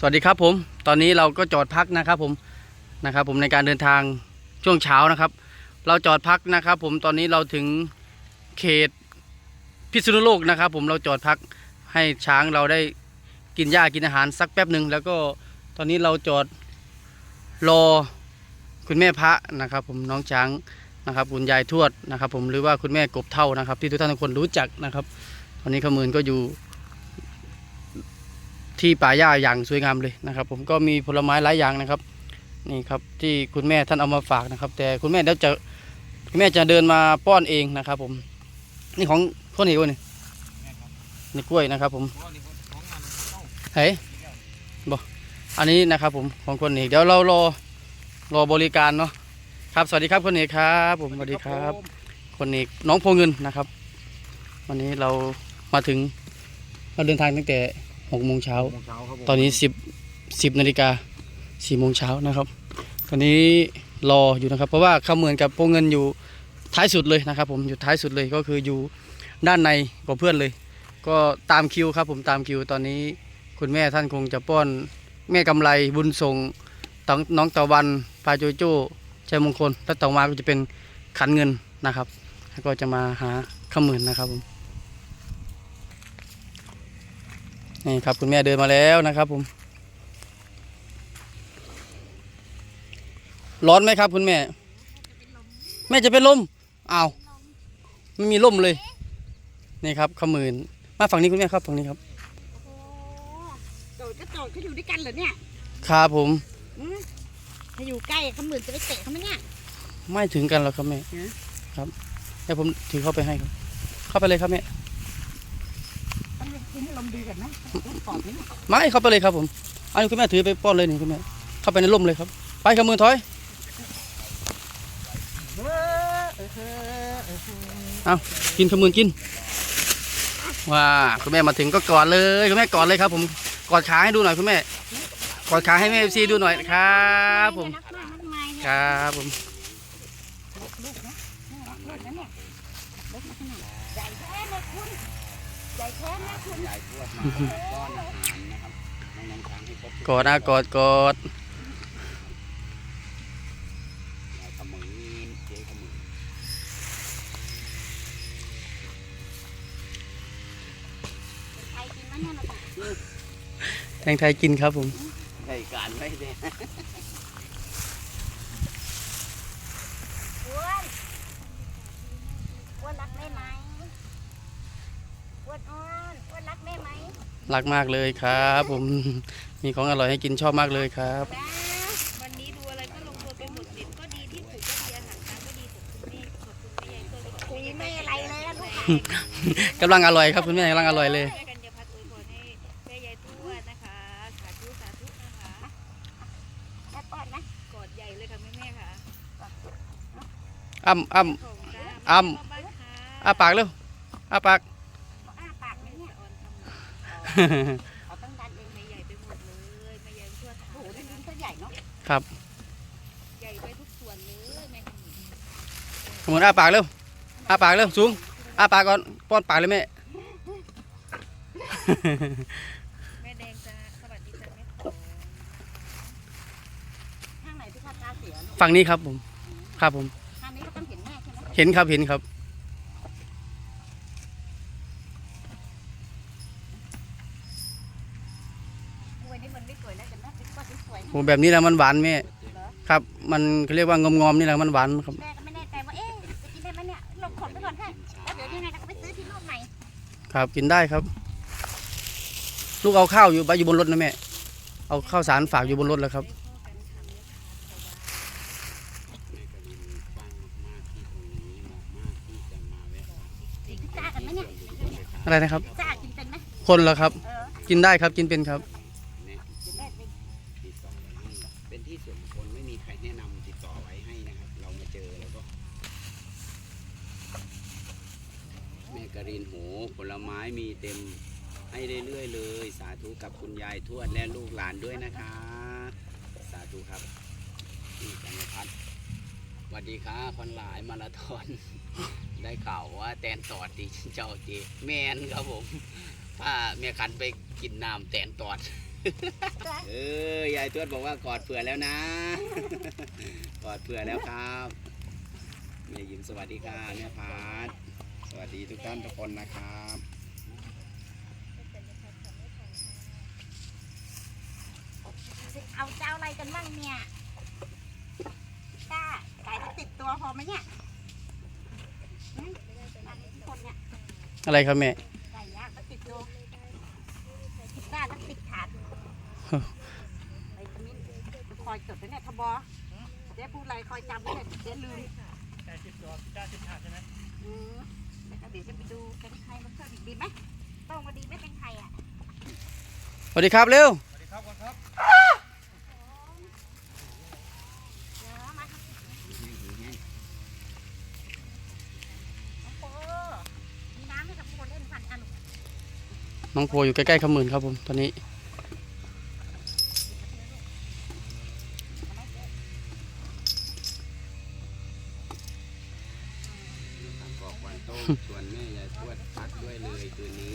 สวัสดีครับผม ตอนนี้เราก็จอดพักนะครับผมนะครับ ผมในการเดินทางช่วงเช้านะครับ เราจอดพักนะครับ ผมตอนนี้เราถึงเขตพิษณุโลกนะครับ ผมเราจอดพักให้ช้างเราได้กินหญ้ากินอาหารสักแป๊บหนึ่งแล้วก็ตอนนี้เราจอดรอคุณแม่พระนะครับ ผมน้องช้างนะครับ คุณยายทวดนะครับ ผมหรือว่าคุณแม่กบเท่านะครับ ที่ทุกท่านทุกคนรู้จักนะครับ ตอนนี้ขมืนก็อยู่ ที่ป่าหญ้าอย่างสวยงามเลยนะครับ ผมก็มีผลไม้หลายอย่างนะครับนี่ครับที่คุณแม่ท่านเอามาฝากนะครับ แต่คุณแม่เดี๋ยวจะคุณแม่จะเดินมาป้อนเองนะครับ ผม นี่ของคนนี้วนี่นี่กล้วยนะครับ ผมเฮ้ยบอกอันนี้นะครับ ผมของคนนี้เดี๋ยวเรารอรอบริการเนาะครับสวัสดีครับคนนี้ครับ ผมสวัสดีครับ คนนี้น้องโพเงินนะครับ วันนี้เรามาถึงเราเดินทางตั้งแต่ หกโมงเช้าโมงเช้าครับผมตอนนี้สิบสิบนาฬิกาสี่โมงเช้านะครับ ตอนนี้รออยู่นะครับ เพราะว่าเขาเหมือนกับโปรเงินอยู่ท้ายสุดเลยนะครับ ผมอยู่ท้ายสุดเลยก็คืออยู่ด้านในกว่าเพื่อนเลย ก็ตามคิวครับ ผมตามคิวตอนนี้คุณแม่ท่านคงจะป้อนแม่กำไรบุญส่งตองน้องตะวันปลาโจโจ้ชัยมงคลแล้วต่อมาก็จะเป็นขันเงินนะครับ แล้วก็จะมาหาข้าหมื่นนะครับผม นี่ครับคุณแม่เดินมาแล้วนะครับผม ร้อนไหมครับคุณแม่ แม่จะเป็นลมอ้าวไม่มีลมเลย นี่ครับขมืนมาฝั่งนี้คุณแม่ครับฝั่งนี้ครับโอ้โดดก็โดดเขาอยู่ด้วยกันเหรอเนี่ยครับผมอืมถ้าอยู่ใกล้เขาหมื่นจะไปเตะเขาไหมเนี่ยไม่ถึงกันหรอกครับแม่ฮะครับเดี๋ยวผมถือเข้าไปให้ครับ เข้าไปเลยครับแม่ ต้องกินให้ลมดีก่อนนะปอดนี่ไม่เข้าไปเลยครับผมอันนี้คุณแม่ถือไปป้อนเลยนี่คุณแม่เข้าไปในร่มเลยครับ ไปขมือถอยเอากินขมือกินว้าคุณแม่มาถึงก็กอดเลยคุณแม่กอดเลยครับ ผมกอดขาให้ดูหน่อยคุณแม่กอดขาให้แม่ซีดูหน่อยครับ ผมครับผม ลูกนะน่ารักลูกนะเนี่ยเล็กมาขนาดใหญ่แท้เลยคุณ ใหญ่แท้นะคุณยายทวดมาป้อนอาหารนะครับน้องๆช้างให้ครบทุกอดนะกอดกอดยายขมืนเจ๊ขมืนใครกินมันเนี่ยมันแตงไทยกินครับผมได้การไม่ได้ อ้วนอ้วนรักแม่ไหมอ้วนอ้วนอ้วนรักแม่ไหม รักมากเลยครับ ผมมีของอร่อยให้กินชอบมากเลยครับนะวันนี้ดูอะไรก็ลงตัวไปหมดเด็ดก็ดีที่สุดก็ดีอาหารการก็ดีขอบคุณแม่ขอบคุณแม่ยายตัวขอบคุคุณยแม่ไม่อะไรเลยนะลูกกำลังอร่อยครับคุณแม่กำลังอร่อยเลยช่วยกันอย่าพัดอวยพรให้แม่ยายทวดนะคะสาธุสาธุนะคะแม่ป้อนนะกอดใหญ่เลยค่ะแม่แม่ค่ะอ้ำอ้ำขอบคุณจ้าอ้ำแม่บ้านค่ะอ้าปากเร็วอ้าปาก อ้าปากเลยเนี่ย อ่อนทำ เอาต้องดันเองแม่ใหญ่ไปหมดเลยแม่ยายทวดโอ้โหได้ยินเขาใหญ่เนาะใหญ่ไปทุกส่วนเลยแม่ขนุนขมือนอ้าปากเร็วอ้าปากเร็วสูงอ้าปากก่อนป้อนปากเลยแม่ แม่แดงจ้าสวัสดีจ้าแม่ของข้างไหนที่ข้าตาเสียลูกฝั่งนี้ครับผม ครับผม ข้างนี้ก็ต้องเห็นแม่ใช่ไหมเห็นครับเห็นครับ กล้วยนี่มันไม่สวยนะแต่แม่เป็นกล้วยที่สวย โห แบบนี้แหละมันหวานแม่ครับ มันเขาเรียกว่างอมๆนี่แหละมันหวานครับแม่ก็ไม่แน่ใจว่าเอ๊ะจะกินได้ไหมเนี่ยลงของไปก่อนค่ะแล้วเดี๋ยวยังไงเราก็ไปซื้อที่โลกใหม่ครับกินได้ครับ ลูกเอาข้าวอยู่ไปอยู่บนรถนะแม่เอาข้าวสารฝากอยู่บนรถแล้วครับแม่กรินกว้างมากๆที่ตรงนี้เหมาะมากที่จะมาแวะพิซซ่ากันไหมเนี่ยอะไรนะครับพิซซ่ากินเป็นไหมคนเหรอครับเออกินได้ครับกินเป็นครับ ส่วนบุคคลไม่มีใครแนะนำติดต่อไว้ให้นะครับ เรามาเจอแล้วก็ แม่กรินโหผลไม้มีเต็มให้เรื่อยๆเลย สาธุกับคุณยายทวดและลูกหลานด้วยนะคะ สาธุครับนี่กัญญพัฒน์สวัสดีค่ะคนหลายมาราธอน ได้ข่าวว่าแตนตอดดีเจ้าจีแมนครับผมพาเมียขันไปกินน้ำแตนตอด เออยายทวดบอกว่ากอดเผื่อแล้วนะ กอดเผื่อแล้วครับแม่ยิ้มสวัสดีค่ะแม่พัดสวัสดีทุกท่านทุกคนนะครับเอาเจ้าอะไรกันบ้างเนี่ยกล้าไก่จะติดตัวพอไหมเนี่ยหืมอันนี้ทุกคนเนี่ยอะไรครับแม่ ไก่ย่างก็ติดตัวติดบ้านแล้วติดถาดไอ้ขมิ้น คอยจดไว้เนี่ยทบอเจ๊พูดอะไรคอยจำไว้เนี่ยเจ๊ลืมไก่สิบตัวเก้าสิบถาดใช่ไหมอืมแล้วก็เดี๋ยวจะไปดูเป็นใครมาเพิ่มอีกดีไหมต้องมาดีไม่เป็นใครอะสวัสดีครับเร็วสวัสดีครับก่อนครับเดี๋ยวมาครับน้องโปมีน้ำให้กับคนเล่นพันอันน้องโพอยู่ใกล้ๆขมื่นครับผมตอนนี้ วันโต้งชวนแม่ยายทวดพักด้วยเลยคืนนี้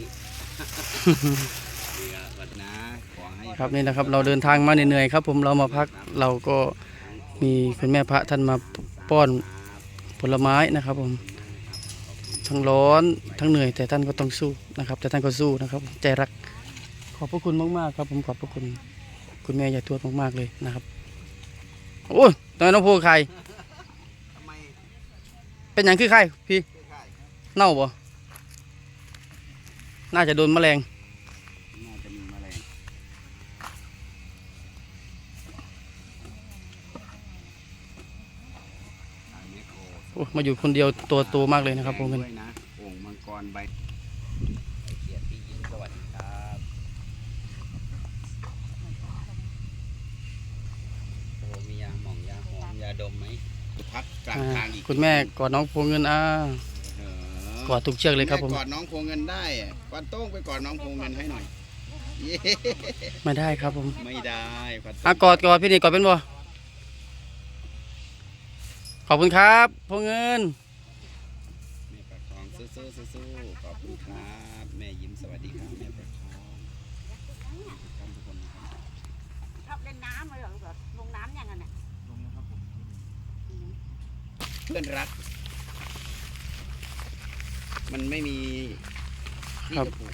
เรือวัดนะขอให้ครับนี่นะครับ เราเดินทางมาเหนื่อยๆครับ ผมเรามาพักเราก็มีคุณแม่พระท่านมาป้อนผลไม้นะครับ ผม ทั้งร้อนทั้งเหนื่อย แต่ท่านก็ต้องสู้นะครับ แต่ท่านก็สู้นะครับผมใจรักขอบพระคุณมากๆครับ ผมขอบพระคุณคุณแม่ยายทวดมากๆเลยนะครับโอ้ยตอนน้องโพใครทำไมเป็นอย่างคือใครพี่ไม่ใช่ เน่าบ่น่าจะโดนแมลง น่าจะมีแมลงสายแมคโครโอ้มาอยู่คนเดียวตัวโตมากเลยนะครับผมด้วยนะโอ่งมังกรใบไอเกียรติพี่ยิ้มสวัสดีครับโอ้มียาหม่องยาหอมยาดมไหมพักกลางอ่าทางอีก คุณแม่กอดน้องโพเงินอ่าเออ กอดทุกเชือกเลยครับผมแกอดน้องโพเงินได้อะควันโต้งไปกอดน้องโพเงินให้หน่อยเย้ไม่ได้ครับผมไม่ได้ควันโต้งอะกอดกอดพี่นี่กอดเป็นบ่ขอบคุณครับโพเงิน แม่ประคองสู้ๆสู้ๆขอบคุณครับแม่ยิ้มสวัสดีครับแม่ประคองท่านทุกคนนะครับชอบเล่นน้ำเลยเหรอลูกเหรอลงน้ำยังไงเนี่ยลงนะครับผมเพื่อนรัก มันไม่มีที่ครับจะปลูก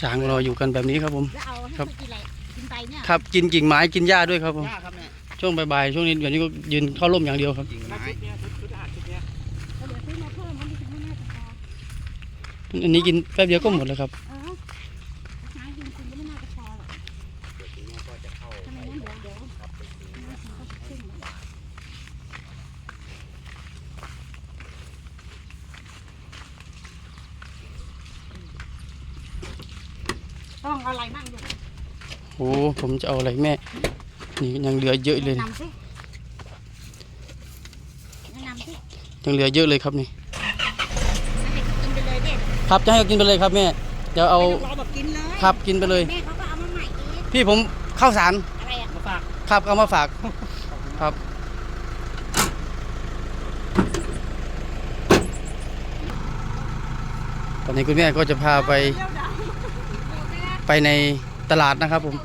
ช้างรออยู่กันแบบนี้ครับผม แล้วเอาให้ครับเขากินอะไรกินไปเนี่ยครับกินกิ่งไม้กินหญ้าด้วยครับผมหญ้าครับแม่ช่วงบ่ายๆช่วงนี้เดี๋ยวนี้ก็ยืนเข้าร่มอย่างเดียวครับกิ่งมาไม้ชุดเนี้ยชุดชุดอาหารชุดเนี้ยแล้วเดี๋ยวซื้อมาเพิ่มมันไม่ถึงไม่น่าจะพออันนี้กินแป๊บเดียวก็หมดแล้วครับ เออน้ำกินคุณก็ไม่น่าจะพอหรอก เดี๋ยวคุณแม่ก็จะเข้า ทำไมงั้นเดี๋ยวเดี๋ยว ครับไปซื้อ น้ำกินก็ขึ้นเลยต้องเอาอะไรมั่งดู โอ้ผม จะเอาอะไรแม่ นี่ยังเหลือเยอะเลยแนะนำสิแนะนำสิยังเหลือเยอะเลยครับนี่ ให้เขากินไปเลยเด็ดครับจะให้เขากินไปเลยครับแม่เดี๋ยวเอาไม่ต้องรอแบบกินเลยครับกินไปเลย แม่เขาก็เอามาใหม่อีกพี่ผมข้าวสารอะไรอะมาฝากครับเอามาฝากครับ ตอนนี้คุณแม่ก็จะพาไปไปในตลาดนะครับผม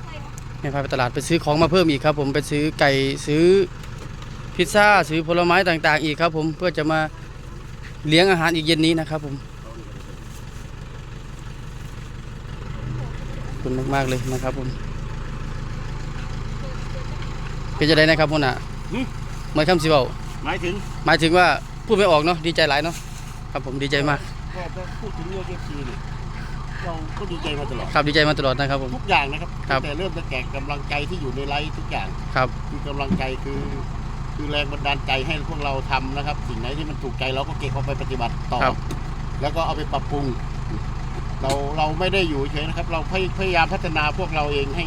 แม่พาไปตลาดไปซื้อของมาเพิ่มอีกครับ ผมไปซื้อไก่ซื้อพิซซ่าซื้อผลไม้ต่าง ๆ อีกครับ ผมเพื่อจะมาเลี้ยงอาหารอีกเย็นนี้นะครับผมขอบคุณมากๆเลยนะครับผมเป็นจะได้นะครับพ่อน่ะเหมือนคำสิเบาหมายถึงหมายถึงว่าพูดไม่ออกเนาะดีใจหลายเนาะครับผมดีใจมาก ก็พอพูดถึงเรื่องเอฟซีเนี่ย เราก็ดีใจมาตลอดครับดีใจมาตลอดนะครับผม ทุกอย่างนะครับครับตั้งแต่เริ่มตั้งแต่กำลังใจที่อยู่ในไลฟ์ทุกอย่าง ครับ คือกำลังใจคือ คือแรงบันดาลใจให้พวกเราทำนะครับ สิ่งไหนที่มันถูกใจเราก็เก็บเอาไปปฏิบัติต่อ ครับ แล้วก็เอาไปปรับปรุง เราเราไม่ได้อยู่เฉยนะครับ เราพยพยายามพัฒนาพวกเราเองให้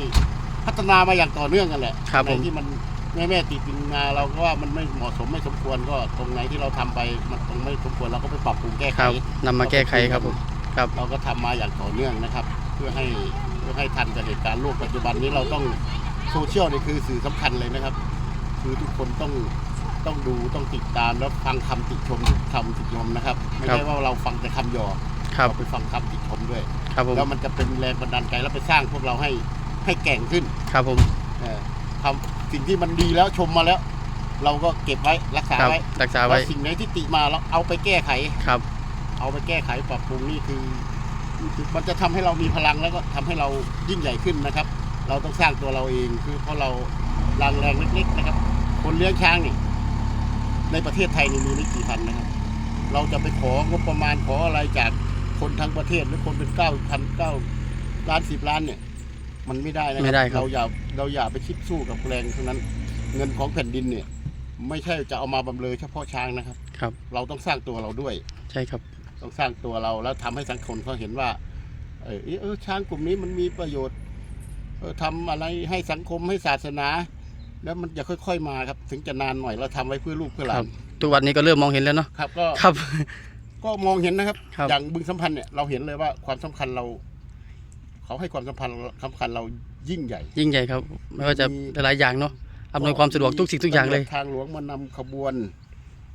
พัฒนามาอย่างต่อเนื่องกันแหละครับไหผนมที่มันแม่แม่ติดกินมาเราก็ว่ามันไม่เหมาะสมไม่สมควรก็ตรงไหนที่เราทำไปมันตรงไม่สมควรเราก็ไปปรับปรุงแก้ไข ครับนำมาแก้ไขครับผม ครับ เราก็ทำมาอย่างต่อเนื่องนะครับ เพื่อให้เพื่อให้ทันกับเหตุการณ์โลกปัจจุบันนี้เราต้องโซเชียลนี่คือสื่อสำคัญเลยนะครับ คือทุกคนต้องต้องดูต้องติดตามแล้วฟังคำติชมทุกคำติชมนะครับ ไม่ครัใช่บ ว่าเราฟังแต่คำหยอครับ เราไปฟังคำติชมด้วย ครับผม แล้วมันจะเป็นแรงบันดาลใจแล้วไปสร้างพวกเราให้ให้แกร่งขึ้น ครับผม เออทำสิ่งที่มันดีแล้วชมมาแล้ว เราก็เก็บไว้รักษาครับไว้รักษาแล้ไว้วสิ่งไหนที่ติมาเราเอาไปแก้ไข ครับ เอาไปแก้ไขปรับปรุงนี่คือคือมันจะทำให้เรามีพลังแล้วก็ทำให้เรายิ่งใหญ่ขึ้นนะครับ เราต้องสร้างตัวเราเองคือเพราะเราแรงแรงเล็กๆนะครับ คนเลี้ยงช้างนี่ ในประเทศไทยนี่มีไม่กี่พันนะครับ เราจะไปของบประมาณขออะไรจากคนทั้งประเทศหรือคนเป็นเก้าพันเก้าล้านสิบล้านเนี่ย มันไม่ได้นะคไม่รัได้ครับเราอย่าเราอย่าไปคิดสู้กับแรงทั้งนั้น เงินของแผ่นดินเนี่ย ไม่ใช่จะเอามาบำเรอเฉพาะช้างนะครับ ครับ เราต้องสร้างตัวเราด้วย ใช่ครับ ต้องสร้างตัวเราแล้วทำให้สังคมเขาเห็นว่า เออเออช้างกลุ่มนี้มันมีประโยชน์เออทำอะไรให้สังคมให้ศาสนา แล้วมันจะค่อย ๆมาครับ ถึงจะนานหน่อยเราทำไว้เพื่อลูกเพื่อหลาครันบทุกวันนี้ก็เริ่มมองเห็นแล้วเนาะครับก็ครับ ก็มองเห็นนะครับครับอย่างบึงสัมพันธ์เนี่ยเราเห็นเลยว่าความสำคัญเราเขาให้ความสำคัญสำคัญเรายิ่งใหญ่ ยิ่งใหญ่ครับ ไม่ว่าจะมีหลายๆอย่างเนาะอำนวยความสะดวกทุกสิ่งทุกอย่างเลยตำรวจทางหลวงมานำขบวน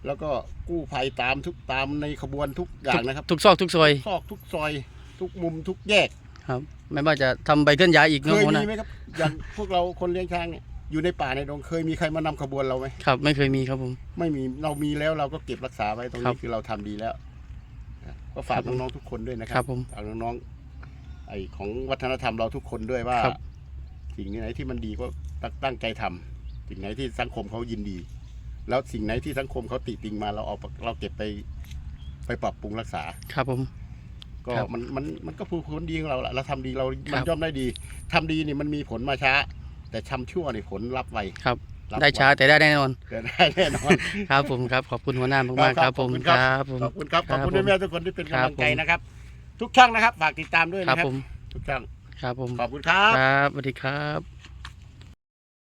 แล้วก็กู้ภัยตามทุกตามในขบวนทุกอย่างนะครับ ทุกซอกทุกซอยซอกทุกซอย ทุกมุมทุกแยกครับ ไม่ว่าจะทำใบเคลื่อนย้ายอีกเคเนาะยหัวหมีน้าไหมครับอย่างพวกเราคนเลี้ยงช้างเนี่ยอยู่ในป่าในดงเคยมีใครมานำขบวนเราไหมครับ ไม่เคยมีครับผม ไม่มีเรามีแล้วเราก็เก็บรักษาไว้ตรงครันี้บคือเราทำดีแล้วก็ฝากครับผมน้องๆทุกคนด้วยนะคครัรับผมฝากน้องๆไอของวัฒนธรรมเราทุกคนด้วยว่าครับ สิ่งไหนที่มันดีก็ตั้งตั้งใจทำสิ่งไหนที่สังคมเขายินดี แล้วสิ่งไหนที่สังคมเขาติติงมาเราเอาเราเก็บไป ไปปรับปรุงรักษา ครับผม ก็ครับมันมันมันก็ผูกผลดีของเราแหละเราทำดีเราครับ มันย่อมได้ดีทำดีนี่มันมีผลมาช้า แต่ทำชั่วนี่ผลรับไวครับ รับได้ช้าแต่ได้แน่นอน ไวได้แน่นอนครับผมครับ ขอบคุณหัวหน้ามากๆครับผมขอบคุณคครับรับผม ขอบคุณครับขอบคุณครับผมแม่ๆทุกคนที่เป็นครักำบลังใจผม นะครับ ทุกช่องนะครับฝากติดตามด้วยครับนะครับผมทุกช่องครับผม ขอบคุณครับ ครับสวัสดีครับ